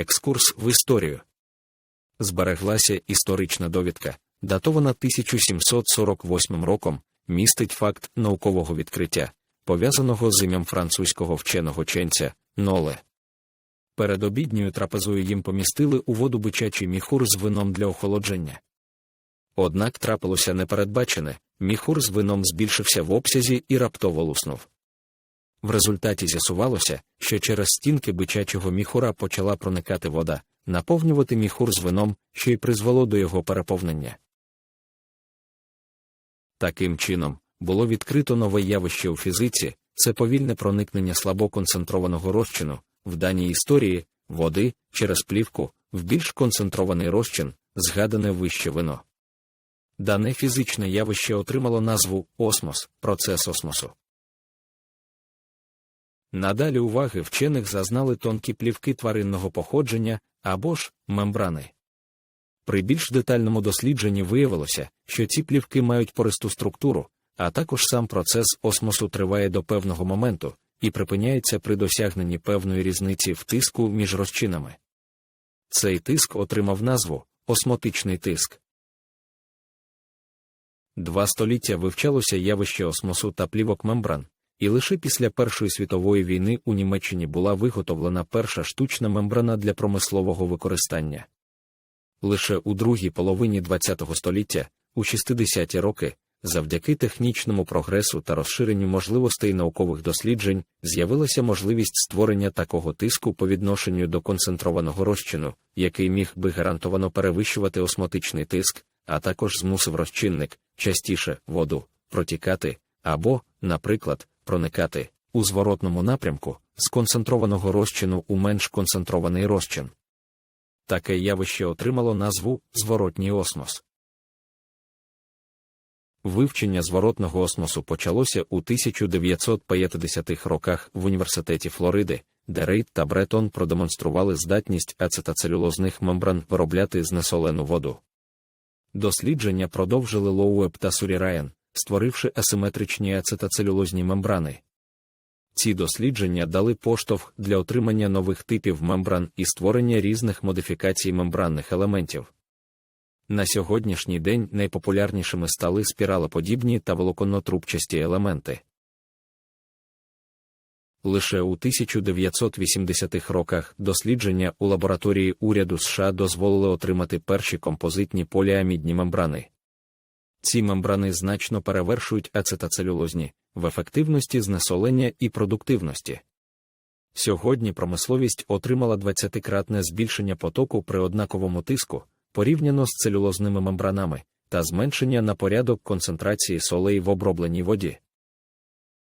Екскурс в історію. Збереглася історична довідка, датована 1748 роком, містить факт наукового відкриття, пов'язаного з ім'ям французького вченого ченця Ноле. Перед обідньою трапезою їм помістили у воду бичачий міхур з вином для охолодження. Однак трапилося непередбачене, міхур з вином збільшився в обсязі і раптово луснув. В результаті з'ясувалося, що через стінки бичачого міхура почала проникати вода, наповнювати міхур з вином, що й призвело до його переповнення. Таким чином, було відкрито нове явище у фізиці це повільне проникнення слабоконцентрованого розчину, в даній історії води через плівку, в більш концентрований розчин, згадане вище вино. Дане фізичне явище отримало назву осмос, процес осмосу. Надалі уваги вчених зазнали тонкі плівки тваринного походження або ж мембрани. При більш детальному дослідженні виявилося, що ці плівки мають пористу структуру, а також сам процес осмосу триває до певного моменту і припиняється при досягненні певної різниці в тиску між розчинами. Цей тиск отримав назву осмотичний тиск. Два століття вивчалося явище осмосу та плівок мембран, і лише після Першої світової війни у Німеччині була виготовлена перша штучна мембрана для промислового використання. Лише у другій половині ХХ століття, у 60-ті роки, завдяки технічному прогресу та розширенню можливостей наукових досліджень, з'явилася можливість створення такого тиску по відношенню до концентрованого розчину, який міг би гарантовано перевищувати осмотичний тиск, а також змусив розчинник, частіше воду, протікати або, наприклад, проникати у зворотному напрямку з концентрованого розчину у менш концентрований розчин. Таке явище отримало назву зворотній осмос. Вивчення зворотного осмосу почалося у 1950-х роках в університеті Флориди, де Рейд та Бретон продемонстрували здатність ацетацелюлозних мембран виробляти знесолену воду. Дослідження продовжили Лоуеб та Сурірайан, створивши асиметричні ацетацелюлозні мембрани. Ці дослідження дали поштовх для отримання нових типів мембран і створення різних модифікацій мембранних елементів. На сьогоднішній день найпопулярнішими стали спіралоподібні та волоконно-трубчасті елементи. Лише у 1980-х роках дослідження у лабораторії уряду США дозволили отримати перші композитні поліамідні мембрани. Ці мембрани значно перевершують ацетацелюлозні в ефективності знесолення і продуктивності. Сьогодні промисловість отримала 20-кратне збільшення потоку при однаковому тиску порівняно з целюлозними мембранами та зменшення на порядок концентрації солей в обробленій воді.